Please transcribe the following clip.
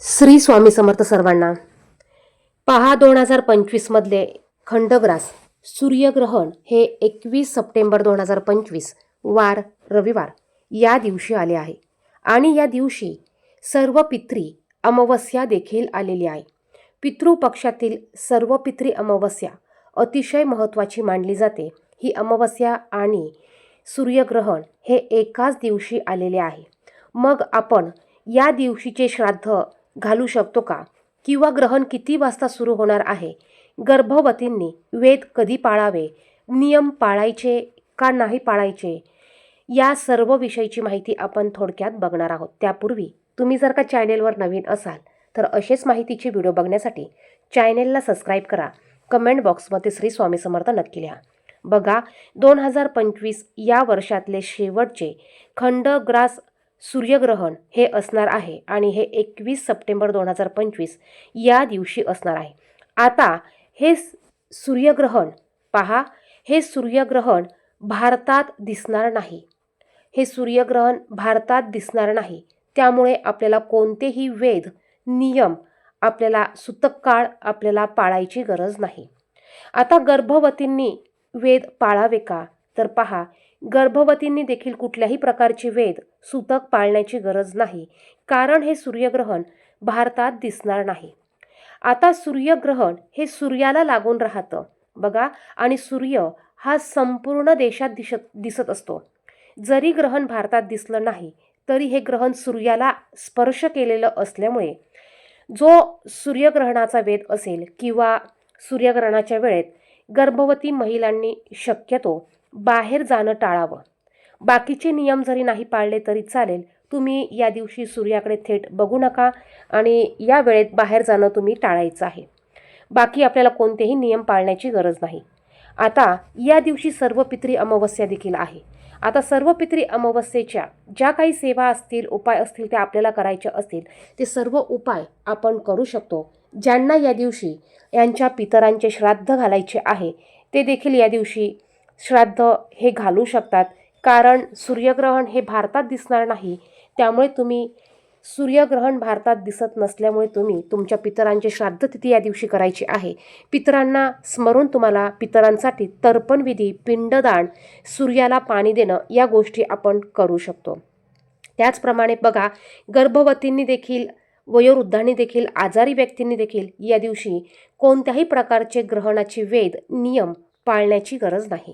श्री स्वामी समर्थ सर्वांना. पहा दोन हजार पंचवीसमधले खंडग्रास. सूर्यग्रहण हे एकवीस सप्टेंबर दोन हजार पंचवीस वार रविवार या दिवशी आले आहे. आणि या दिवशी सर्व पित्री अमावस्या देखील आलेली आहे. पितृपक्षातील सर्व पित्री अमावस्या अतिशय महत्त्वाची मानली जाते. ही अमावस्या आणि सूर्यग्रहण हे एकाच दिवशी आलेले आहे. मग आपण या दिवशीचे श्राद्ध घालू शकतो का? किंवा ग्रहण किती वाजता सुरू होणार आहे? गर्भवतींनी वेद कधी पाळावे? नियम पाळायचे का नाही पाळायचे? या सर्व विषयीची माहिती आपण थोडक्यात बघणार आहोत. त्यापूर्वी तुम्ही जर का चॅनेलवर नवीन असाल तर असेच माहितीचे व्हिडिओ बघण्यासाठी चॅनेलला सबस्क्राईब करा. कमेंट बॉक्समध्ये श्री स्वामी समर्थ नक्की लिहा. बघा दोन हजार पंचवीस या वर्षातले शेवटचे खंडग्रास सूर्यग्रहण हे असणार आहे आणि हे एकवीस सप्टेंबर दोन हजार पंचवीस या दिवशी असणार आहे. आता हे सूर्यग्रहण पहा हे सूर्यग्रहण भारतात दिसणार नाही. हे सूर्यग्रहण भारतात दिसणार नाही. त्यामुळे आपल्याला कोणतेही वेद नियम आपल्याला सुतक काळ आपल्याला पाळायची गरज नाही. आता गर्भवतींनी वेद पाळावे का? तर पहा गर्भवतींनी देखील कुठल्याही प्रकारची वेद सुतक पाळण्याची गरज नाही कारण हे सूर्यग्रहण भारतात दिसणार नाही. आता सूर्यग्रहण हे सूर्याला लागून राहतं बघा आणि सूर्य हा संपूर्ण देशात दिसत दिसत असतो. जरी ग्रहण भारतात दिसलं नाही तरी हे ग्रहण सूर्याला स्पर्श केलेलं असल्यामुळे जो सूर्यग्रहणाचा वेद असेल किंवा सूर्यग्रहणाच्या वेळेत गर्भवती महिलांनी शक्यतो बाहेर जाणं टाळावं. बाकीचे नियम जरी नाही पाळले तरी चालेल. तुम्ही या दिवशी सूर्याकडे थेट बघू नका आणि या वेळेत बाहेर जाणं तुम्ही टाळायचं आहे. बाकी आपल्याला कोणतेही नियम पाळण्याची गरज नाही. आता या दिवशी सर्व पित्री अमावस्या देखील आहे. आता सर्व पित्री अमावस्येच्या ज्या काही सेवा असतील उपाय असतील त्या आपल्याला करायच्या असतील ते सर्व उपाय आपण करू शकतो. ज्यांना या दिवशी यांच्या पितरांचे श्राद्ध घालायचे आहे ते देखील या दिवशी श्राद्ध हे घालू शकतात. कारण सूर्यग्रहण हे भारतात दिसणार नाही. त्यामुळे तुम्ही सूर्यग्रहण भारतात दिसत नसल्यामुळे तुम्ही तुमच्या पितरांचे श्राद्ध तिथी या दिवशी करायची आहे. पितरांना स्मरून तुम्हाला पितरांसाठी तर्पणविधी पिंडदान सूर्याला पाणी देणं या गोष्टी आपण करू शकतो. त्याचप्रमाणे बघा गर्भवतींनी देखील वयोवृद्धांनी देखील आजारी व्यक्तींनी देखील या दिवशी कोणत्याही प्रकारचे ग्रहणाचे वेद नियम पाळण्याची गरज नाही.